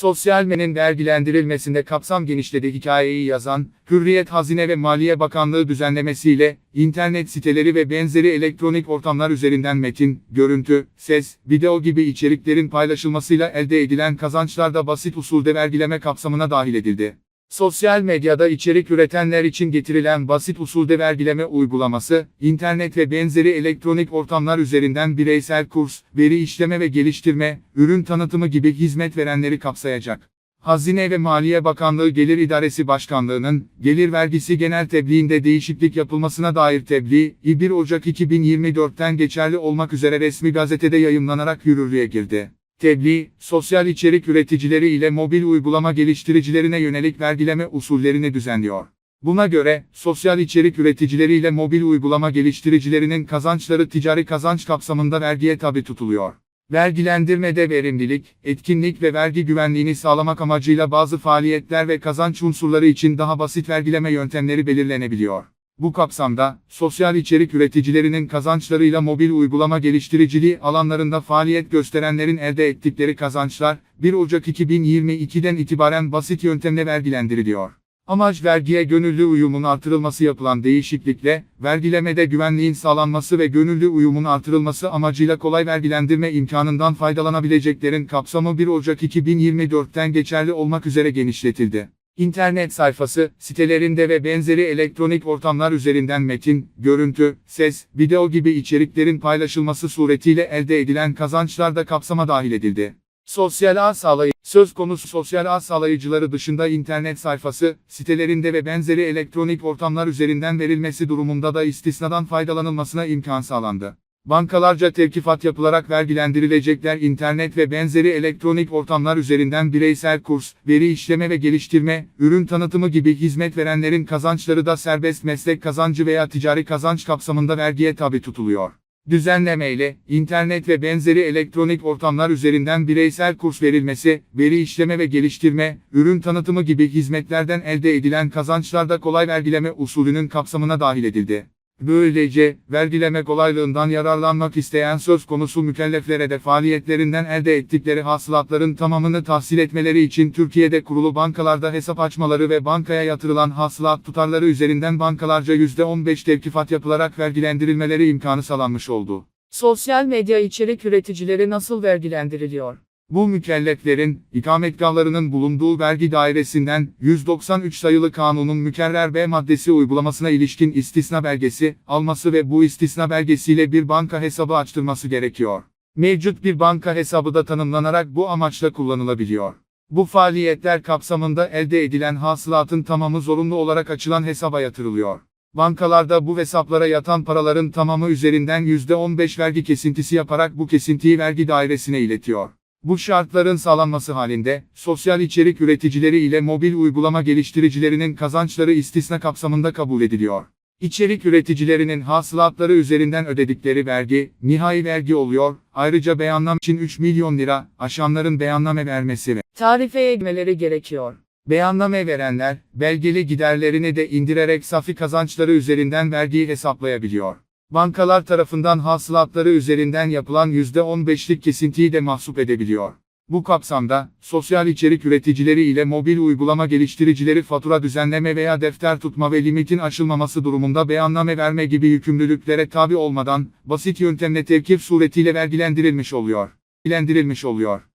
Sosyal medyanın vergilendirilmesinde kapsam genişledi hikayeyi yazan, Hürriyet Hazine ve Maliye Bakanlığı düzenlemesiyle, internet siteleri ve benzeri elektronik ortamlar üzerinden metin, görüntü, ses, video gibi içeriklerin paylaşılmasıyla elde edilen kazançlar da basit usulde vergileme kapsamına dahil edildi. Sosyal medyada içerik üretenler için getirilen basit usulde vergileme uygulaması, internet ve benzeri elektronik ortamlar üzerinden bireysel kurs, veri işleme ve geliştirme, ürün tanıtımı gibi hizmet verenleri kapsayacak. Hazine ve Maliye Bakanlığı Gelir İdaresi Başkanlığı'nın, gelir vergisi genel tebliğinde değişiklik yapılmasına dair tebliğ, 1 Ocak 2024'ten geçerli olmak üzere resmi gazetede yayımlanarak yürürlüğe girdi. Tebliğ, sosyal içerik üreticileri ile mobil uygulama geliştiricilerine yönelik vergileme usullerini düzenliyor. Buna göre, sosyal içerik üreticileri ile mobil uygulama geliştiricilerinin kazançları ticari kazanç kapsamında vergiye tabi tutuluyor. Vergilendirmede verimlilik, etkinlik ve vergi güvenliğini sağlamak amacıyla bazı faaliyetler ve kazanç unsurları için daha basit vergileme yöntemleri belirlenebiliyor. Bu kapsamda, sosyal içerik üreticilerinin kazançlarıyla mobil uygulama geliştiriciliği alanlarında faaliyet gösterenlerin elde ettikleri kazançlar, 1 Ocak 2022'den itibaren basit yöntemle vergilendiriliyor. Amaç vergiye gönüllü uyumun artırılması yapılan değişiklikle, vergilemede güvenliğin sağlanması ve gönüllü uyumun artırılması amacıyla kolay vergilendirme imkanından faydalanabileceklerin kapsamı 1 Ocak 2024'ten geçerli olmak üzere genişletildi. İnternet sayfası, sitelerinde ve benzeri elektronik ortamlar üzerinden metin, görüntü, ses, video gibi içeriklerin paylaşılması suretiyle elde edilen kazançlar da kapsama dahil edildi. Sosyal ağ sağlayıcı, söz konusu sosyal ağ sağlayıcıları dışında internet sayfası, sitelerinde ve benzeri elektronik ortamlar üzerinden verilmesi durumunda da istisnadan faydalanılmasına imkan sağlandı. Bankalarca tevkifat yapılarak vergilendirilecekler internet ve benzeri elektronik ortamlar üzerinden bireysel kurs, veri işleme ve geliştirme, ürün tanıtımı gibi hizmet verenlerin kazançları da serbest meslek kazancı veya ticari kazanç kapsamında vergiye tabi tutuluyor. Düzenlemeyle, internet ve benzeri elektronik ortamlar üzerinden bireysel kurs verilmesi, veri işleme ve geliştirme, ürün tanıtımı gibi hizmetlerden elde edilen kazançlar da kolay vergileme usulünün kapsamına dahil edildi. Böylece, vergileme kolaylığından yararlanmak isteyen söz konusu mükelleflere de faaliyetlerinden elde ettikleri hasılatların tamamını tahsil etmeleri için Türkiye'de kurulu bankalarda hesap açmaları ve bankaya yatırılan hasılat tutarları üzerinden bankalarca %15 tevkifat yapılarak vergilendirilmeleri imkanı sağlanmış oldu. Sosyal medya içerik üreticileri nasıl vergilendiriliyor? Bu mükelleflerin, ikametgahlarının bulunduğu vergi dairesinden, 193 sayılı kanunun mükerrer B maddesi uygulamasına ilişkin istisna belgesi, alması ve bu istisna belgesiyle bir banka hesabı açtırması gerekiyor. Mevcut bir banka hesabı da tanımlanarak bu amaçla kullanılabiliyor. Bu faaliyetler kapsamında elde edilen hasılatın tamamı zorunlu olarak açılan hesaba yatırılıyor. Bankalarda bu hesaplara yatan paraların tamamı üzerinden %15 vergi kesintisi yaparak bu kesintiyi vergi dairesine iletiyor. Bu şartların sağlanması halinde, sosyal içerik üreticileri ile mobil uygulama geliştiricilerinin kazançları istisna kapsamında kabul ediliyor. İçerik üreticilerinin hasılatları üzerinden ödedikleri vergi, nihai vergi oluyor, ayrıca beyanname için 3 milyon lira, aşanların beyanname vermesi ve Tarifeye girmeleri gerekiyor. beyanname verenler, belgeli giderlerini de indirerek safi kazançları üzerinden vergiyi hesaplayabiliyor. Bankalar tarafından hasılatları üzerinden yapılan %15'lik kesintiyi de mahsup edebiliyor. Bu kapsamda, sosyal içerik üreticileri ile mobil uygulama geliştiricileri fatura düzenleme veya defter tutma ve limitin aşılmaması durumunda beyanname verme gibi yükümlülüklere tabi olmadan, basit yöntemle tevkif suretiyle vergilendirilmiş oluyor. Vergilendirilmiş oluyor.